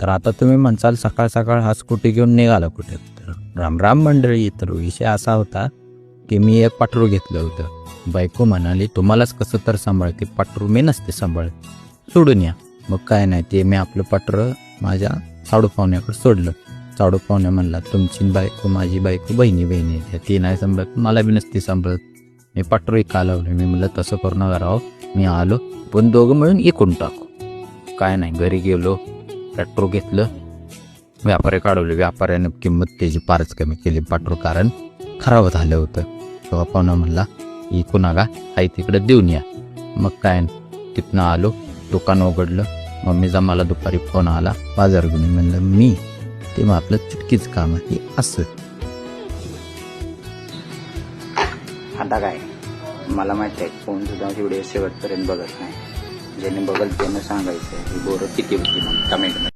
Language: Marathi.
तर आता तुम्ही म्हणसाल सकाळ सकाळ हा स्कूटी घेऊन निघाला कुठे? तर रामराम मंडळी तर विषय असा होता की मी एक पाटरू घेतलं होतं. बायको म्हणाली तुम्हालाच कसं तर सांभाळते? पाटरू मी नसते सांभाळत. सोडून या. मग काय नाही ते मी आपलं पाटरं माझ्या साडू पाहुण्याकडे सोडलं. साडू पाहुण्या म्हणला तुमची बायको माझी बायको बहिणी बहिणी आहे ती नाही सांभाळत मला बी नसते सांभाळत. मी पाटरू एक लावलं मी म्हणलं तसं करू नका मी आलो पण दोघं मिळून एकूण टाकू. काय नाही घरी गेलो. पेट्रोल घेतलं. व्यापारी काढवले. व्यापाऱ्यानं किंमत त्याची फारच कमी केली. पेट्रोल कारण खराब झालं होतं. तेव्हा पाहुणा म्हणला ही नका आई तिकडे देऊन या. मग काय तिथनं आलो. दुकान उघडलं. मम्मीचा मला दुपारी फोन आला. बाजार घेऊन म्हणलं मी ते मग आपलं चुटकीच काम आहे. असं. आता काय? मला माहीत आहे कोण सुद्धा व्हिडिओ शेवटपर्यंत बघत नाही. ज्याने बघल त्यांना सांगायचं ही बोरं किती होती मग कमेंटमध्ये